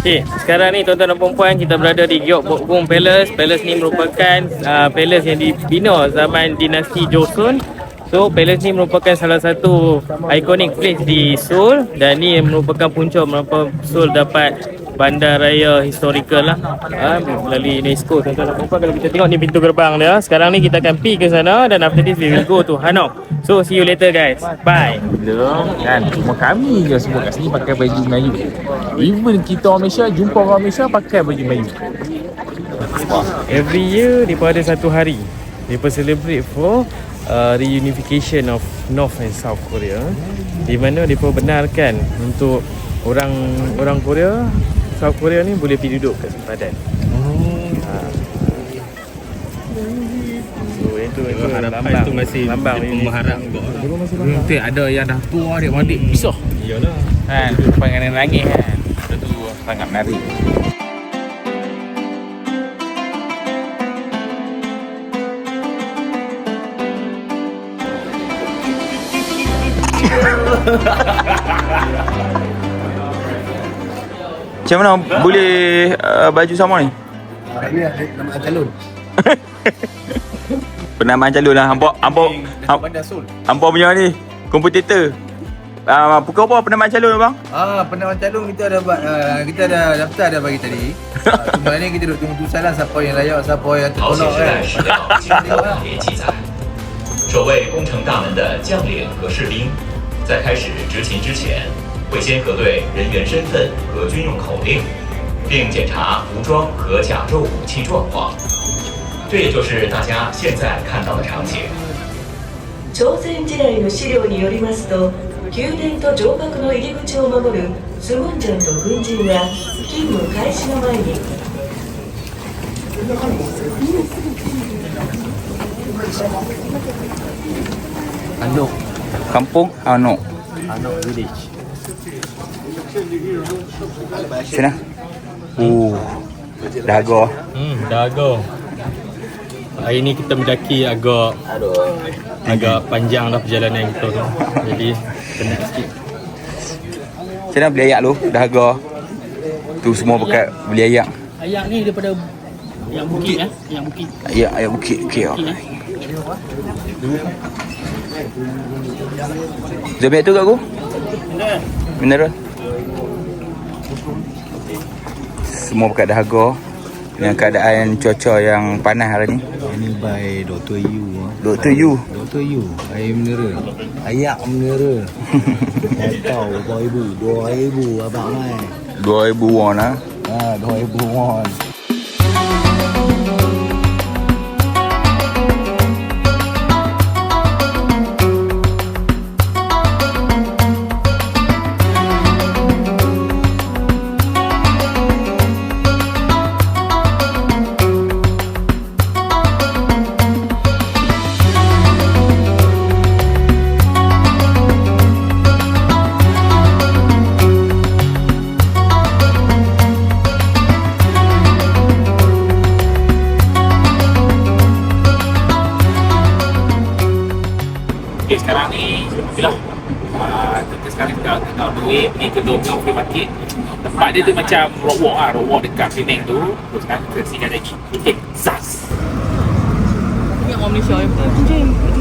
Okay, sekarang ni tuan-tuan dan puan kita berada di Gyeok Bokgung Palace. Palace ni merupakan uh, palace yang dibina zaman dinasti Joseon. So, palace ni merupakan salah satu iconic place di Seoul dan ni merupakan punca mengapa Seoul dapat bandar raya historical lah. Ha, melalui UNESCO tuan-tuan dan puan kalau kita tengok ni pintu gerbang dia sekarang ni kita akan pergi ke sana dan after this we will go to Hanok. So see you later guys. Bye. Bila kan Cuma kami je semua kat sini pakai baju Melayu. Even kita orang Malaysia Jumpa orang Malaysia pakai baju Melayu. Every year mereka ada satu hari. Mereka celebrate for uh, reunification of North and South Korea. Di mana mereka benarkan untuk orang orang Korea South Korea ni boleh pergi duduk kat sempadan ha. So itu itu harapan lambang tu masih lambang dia ini. pengharap juga. Nanti ada yang dah tua adik adik Pisah Iyalah. Kan Panganan nangis kan Itu sangat menarik Macam mana boleh uh, baju sama ni? Ini nama calon. Penamaan calon lah. Hampa, hampa, hampa, Bandar Sul. hampa punya ni. Kompetitor. Uh, pukul apa penamaan calon bang? Ah, penamaan calon kita ada buat uh, kita ada daftar dah bagi tadi. Ah, Sebenarnya kita duk tunggu tulisan lah siapa yang layak, siapa yang 朝鲜 tertolak 时代 kan. 史料经典特别记载，守卫宫城大门的将领和士兵，在开始执勤之前， 会先核对人员身份和军用口令，并检查服装和甲胄武器状况。这也就是大家现在看到的场景。朝鮮時代の資料によりますと宮殿と城郭の入り口を守るスムンジャンと軍人は勤務開始の前に Anuk, Kampung Anok. Anuk village. Sini. Uh. Dago. Hmm, dago. Hari ni kita mendaki agak agak panjang dah perjalanan kita tu. Jadi penat sikit. Macam mana beli ayak lu? Dago. Tu semua pakai beli ayak. Ayak ni daripada yang bukit ya, yang bukit. Ayak ayak bukit. Okey. Bukit Okay. eh. Zabiat tu kat aku? Mineral. Semua pakai dahaga dengan keadaan cuaca yang panas hari ni. Ini by Dr. Yu. ah. Dr. Yu. Dr. Yu, air mineral. Ayak mineral. Tahu berapa ribu? Dua ribu abang mai. 2000 won ah. Ah, dua ribu won. Sekarang ni Itulah uh, Kita sekarang tengah tengah duit Ni ke Dongeng Free Market. Tempat dia tu macam rock walk lah Rock walk dekat Penang tu. Terus sekarang kita singgah lagi Okay, Zaz. Ingat orang Malaysia ya.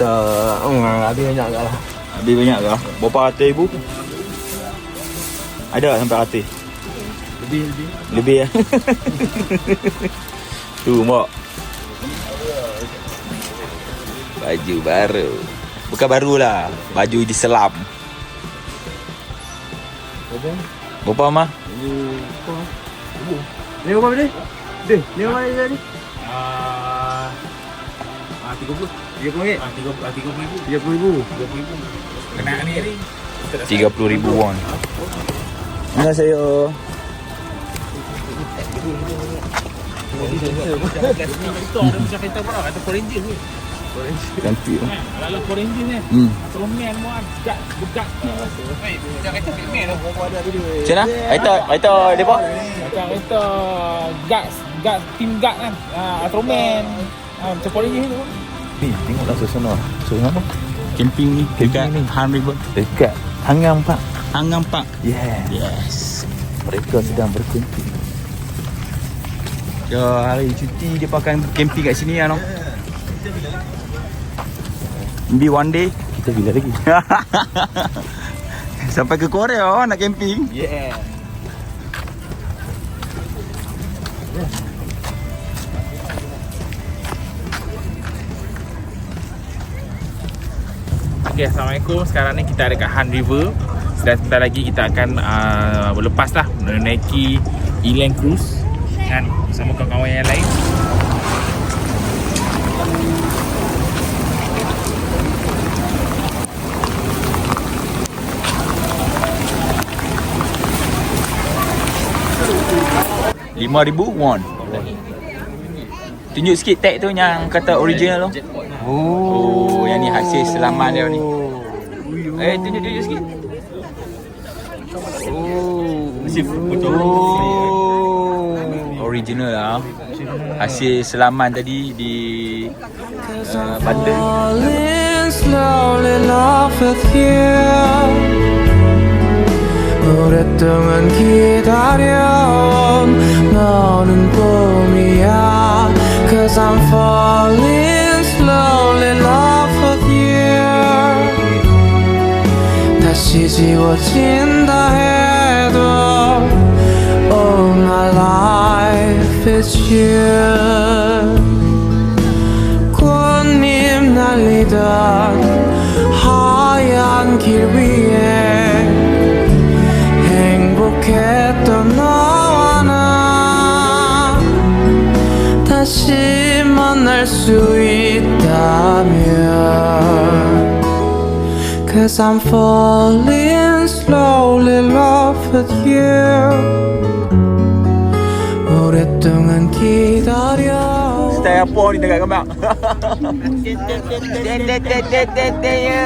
Kita oh, habis banyak kat lah. Habis banyak ke? Berapa ratus ribu? Ada tak sampai ratus? Lebih lebih. Lebih ya. tu mak. Baju baru. Bukan baru lah. Baju di selam. Berapa? Berapa mah? Ni berapa ni? Deh, ni berapa ni tadi? Ah, ah, 30 RM30. Ah, 30 ah, 30 ribu RM30,000. 30 ribu Kena ni ni 30,000 won. Mana saya? Kita ada macam kereta apa Kata Power Ranger ni Cantik. Power Ranger ni Hmm. Troman muan Gak Begat ni rasa Eh, macam kereta Batman tu Macam mana? Kereta, kereta depa? Macam kereta Guts Guts Team Guts kan Ah, Ah, Macam Power Ranger tu Ni, tengoklah suasana. Suasana apa? Camping ni dekat Han River. Dekat Hangam Park. Hangam Park. Yeah. Yes. Mereka sedang bercamping. Ya, hari cuti dia akan camping kat sini lah, no. Maybe one day kita bila lagi. Sampai ke Korea oh, nak camping. Yeah. Okay, Assalamualaikum. Sekarang ni kita ada kat Han River. Sedang sebentar lagi kita akan uh, berlepas lah menaiki Elang Cruise kan bersama kawan-kawan yang lain. Lima ribu won. Tunjuk sikit tag tu yang kata original tu. Oh, yang ni hasil selaman dia ni. Eh, tunjuk tunjuk sikit. Oh, Masih betul. oh, original lah. Hasil selaman tadi di uh, Banten. falling slowly love with you 오랫동안 기다려온 너는 봄이야 Cause I'm falling fall love with you 他袭击我进的黑洞 All my life is you. Cause I'm falling slowly in love with you 오랫동안 기다려 Style apa ni tengah gambar? the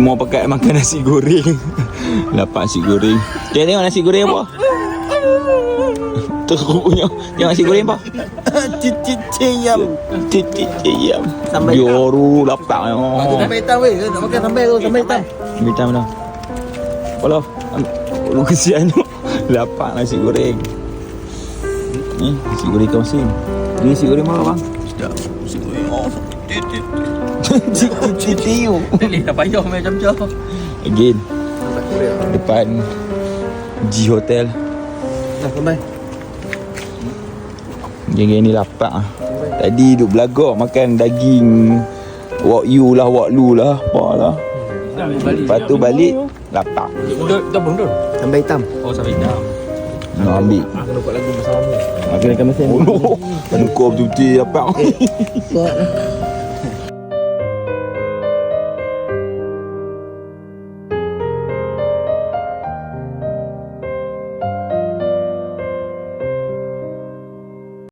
Semua pakai makan nasi goreng. Lapak nasi goreng. Tengok tengok nasi goreng apa? Teruk punya. Tengok nasi goreng apa? Titik ceyam. Titik ceyam. Sambal hitam. Joru lapak. Oh. Sambal hitam weh. Nak makan sambal tu, sambal hitam. Minta mana? Kalau lu kesian tu. Lapak nasi goreng. Ni nasi goreng ikan masin. Ni nasi goreng mana bang? Sedap. Nasi goreng. Oh. Titiu. Tak payah main macam-macam. Again. Depan G Hotel. Dah sambal. Geng-geng ni lapak ah. Tadi duk belagak makan daging wak you lah, wak lu lah, apa lah. Lepas tu balik. Dah tu. Sambal hitam. Oh, sampai dah. Nak ambil. Aku nampak lagu bersama. Makan. Oh, Kan kau betul-betul. Kuat lah.